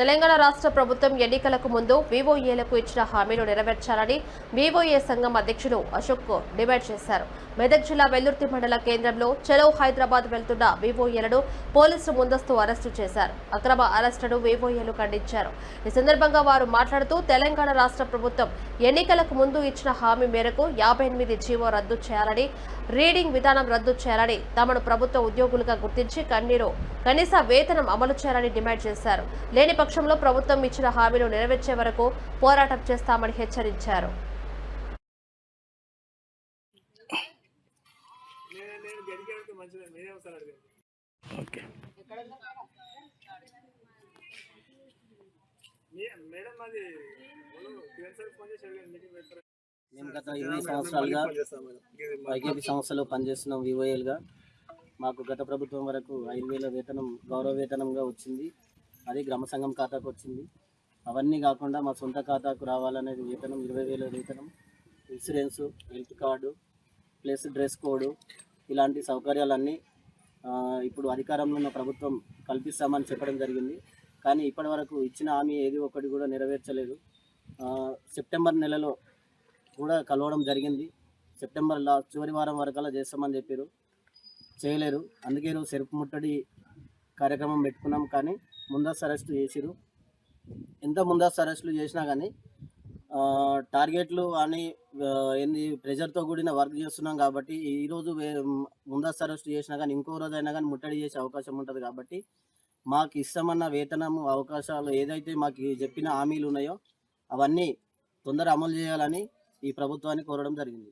తెలంగాణ రాష్ట్ర ప్రభుత్వం ఎన్నికలకు ముందు వివోఏలకు ఇచ్చిన హామీలు నెరవేర్చాలని వివోఏ సంఘం అధ్యక్షుడు అశోక్ డిమాండ్ చేశారు. మెదక్ జిల్లా వెల్లుర్తి మండల కేంద్రంలో చలో హైదరాబాద్ వెళ్తున్న వివోఏలను పోలీసులు ముందస్తు అరెస్టు చేశారు. అక్రమ అరెస్టును వివోఏలు ఖండించారు. ఈ సందర్భంగా వారు మాట్లాడుతూ తెలంగాణ రాష్ట్ర ప్రభుత్వం ఎన్నికలకు ముందు ఇచ్చిన హామీ మేరకు యాభై ఎనిమిది జీవో రద్దు చేయాలని రీడింగ్ విధానం రద్దు చేయాలని తమను ప్రభుత్వ ఉద్యోగులుగా గుర్తించి కన్నీరు కనీస వేతనం అమలు చేయాలని డిమాండ్ చేశారు. లేని పక్షంలో ప్రభుత్వం ఇచ్చిన హామీలు నెరవేర్చే వరకు పోరాటం చేస్తామని హెచ్చరించారు. ఓకే. మేము గత ఇరవై సంవత్సరాలుగా వైకేపీ సంస్థలో పనిచేస్తున్నాం వివోఎల్గా మాకు గత ప్రభుత్వం వరకు ఐదు వేల వేతనం గౌరవ వేతనంగా వచ్చింది. అది గ్రామ సంఘం ఖాతాకు వచ్చింది. అవన్నీ కాకుండా మా సొంత ఖాతాకు రావాలనేది వేతనం ఇరవై వేల వేతనం insurance health card plus dress code ఇలాంటి సౌకర్యాలన్నీ ఇప్పుడు అధికారంలో ఉన్న ప్రభుత్వం కల్పిస్తామని చెప్పడం జరిగింది. కానీ ఇప్పటి వరకు ఇచ్చిన హామీ ఏది ఒకటి కూడా నెరవేర్చలేదు. సెప్టెంబర్ నెలలో కూడా కలవడం జరిగింది. సెప్టెంబర్ లాస్ట్ చివరి వారం వరకల్లా చేస్తామని చెప్పారు. చేయలేరు. అందుకే ఈరోజు సెరుపు ముట్టడి కార్యక్రమం పెట్టుకున్నాం. కానీ ముందస్తు అరెస్టు చేసిరు ఎంత ముందస్తు అరెస్టులు చేసినా కానీ టార్గెట్లు అని ఎన్ని ఏంది ప్రెజర్తో కూడిన వర్క్ చేస్తున్నాం కాబట్టి ఈరోజు ముందస్తు అరెస్ట్ చేసినా కానీ ఇంకో రోజు అయినా కానీ ముట్టడి చేసే అవకాశం ఉంటుంది కాబట్టి మాకు ఇష్టమన్న వేతనము అవకాశాలు ఏదైతే మాకు చెప్పిన హామీలు ఉన్నాయో అవన్నీ తొందర అమలు చేయాలని ఈ ప్రభుత్వాన్ని కోరడం జరిగింది.